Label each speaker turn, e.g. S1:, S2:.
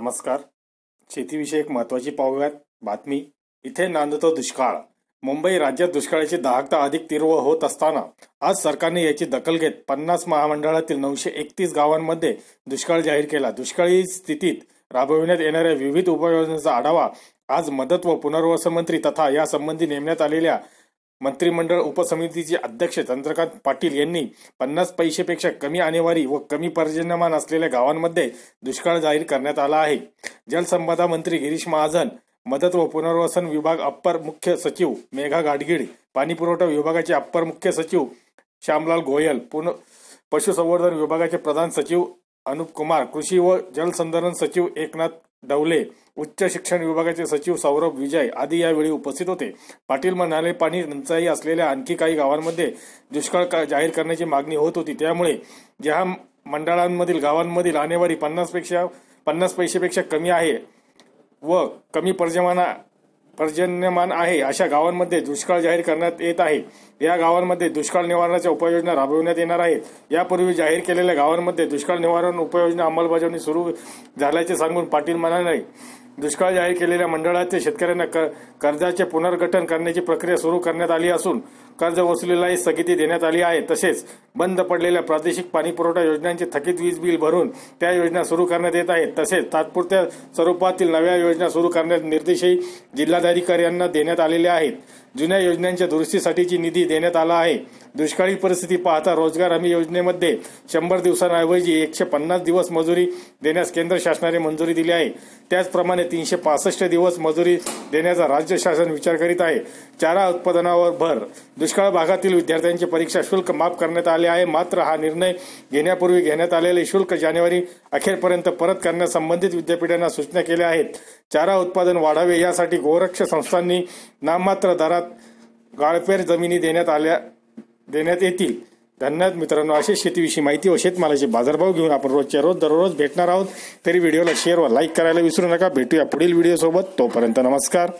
S1: नमस्कार. शेतीविषयक महत्वाची पाहूयात बातमी. इथे नांदतो दुष्काळ. मुंबई राज्यात दुष्काळाची दाहकता अधिक तीव्र होत असताना आज सरकारने याची दखल घेत पन्नास महामंडळातील नऊशे एकतीस गावांमध्ये दुष्काळ जाहीर केला. दुष्काळी स्थितीत राबविण्यात येणाऱ्या विविध उपाययोजनांचा आढावा आज मदत व पुनर्वसन मंत्री तथा यासंबंधी नेमण्यात आलेल्या मंत्रिमंडळ उपसमितीचे अध्यक्ष चंद्रकांत पाटील यांनी पन्नास पैसेपेक्षा कमी आणेवारी व कमी पर्जन्यमान असलेल्या गावांमध्ये दुष्काळ जाहीर करण्यात आला आहे. जलसंपदा मंत्री गिरीश महाजन मदत व पुनर्वसन विभाग अप्पर मुख्य सचिव मेघा गाडगीळ पाणीपुरवठा विभागाचे अप्पर मुख्य सचिव श्यामलाल गोयल पुन पशुसंवर्धन विभागाचे प्रधान सचिव अनुप कुमार कृषी व जलसंधारण सचिव एकनाथ डवले उच्च शिक्षण विभागाचे सचिव सौरभ विजय आदी यावेळी उपस्थित होते. पाटील म्हणाले पाणी टंचाई असलेल्या आणखी काही गावांमध्ये दुष्काळ जाहीर करण्याची मागणी होत होती. त्यामुळे ज्या मंडळांमधील गावांमधील आणेवारी पन्नासपेक्षा पन्नास पैसेपेक्षा कमी आहे व कमी पर्जमाना पर्जन्यमान आहे अशा गावांमध्ये दुष्काळ जाहीर करण्यात येत आहे. या गावांमध्ये दुष्काळ निवारणाच्या उपाययोजना राबविण्यात येणार आहेत. यापूर्वी जाहीर केलेल्या गावांमध्ये दुष्काळ निवारण उपाययोजना अंमलबजावणी सुरू झाल्याचे सांगून पाटील म्हणाले. दुष्काळ जाहीर केलेल्या मंडळाचे शेतकऱ्यांना कर्जाचे पुनर्गठन करण्याची प्रक्रिया सुरू करण्यात आली असून कर्ज वसुलीलाही स्थगिती देण्यात आली आहे. तसेच बंद पडलेल्या प्रादेशिक पाणी पुरवठा योजनांचे थकीत वीज बिल भरून त्या योजना सुरू करण्यात येत आहेत. तसेच तात्पुरत्या स्वरूपातील नव्या योजना सुरू करण्याचे निर्देशही जिल्हाधिकाऱ्यांना देण्यात आलेले आहेत. जुन्या योजनांच्या दुरुस्तीसाठीची निधी देण्यात आला आहे. दुष्काळी परिस्थिती पाहता रोजगार हमी योजनेमध्ये शंभर दिवसांऐवजी एकशे पन्नास दिवस मजुरी देण्यास केंद्र शासनाने मंजुरी दिली आहे. त्याचप्रमाणे तीनशे पासष्ट दिवस मजुरी देण्याचा राज्य शासन विचार करीत आहे. चारा उत्पादनावर भर. दुष्काळ भागातील विद्यार्थ्यांचे परीक्षा शुल्क माफ करण्यात आले आहे. मात्र हा निर्णय घेण्यापूर्वी घेण्यात आलेले शुल्क जानेवारी अखेरपर्यंत परत करण्यास संबंधित विद्यापीठांना सूचना केल्या आहेत. चारा उत्पादन वाढावे यासाठी गोरक्ष संस्थांनी नाममात्र दरात गाळपेर जमिनी देण्यात आल्या देण्यात येतील. धन्यवाद मित्रांनो. असे शेतीविषयी माहिती व शेतमालाचे बाजारभाव घेऊन आपण रोजच्या रोज दररोज भेटणार आहोत. तरी व्हिडिओला शेअर व लाईक करायला विसरू नका. भेटूया पुढील व्हिडिओसोबत. तोपर्यंत नमस्कार.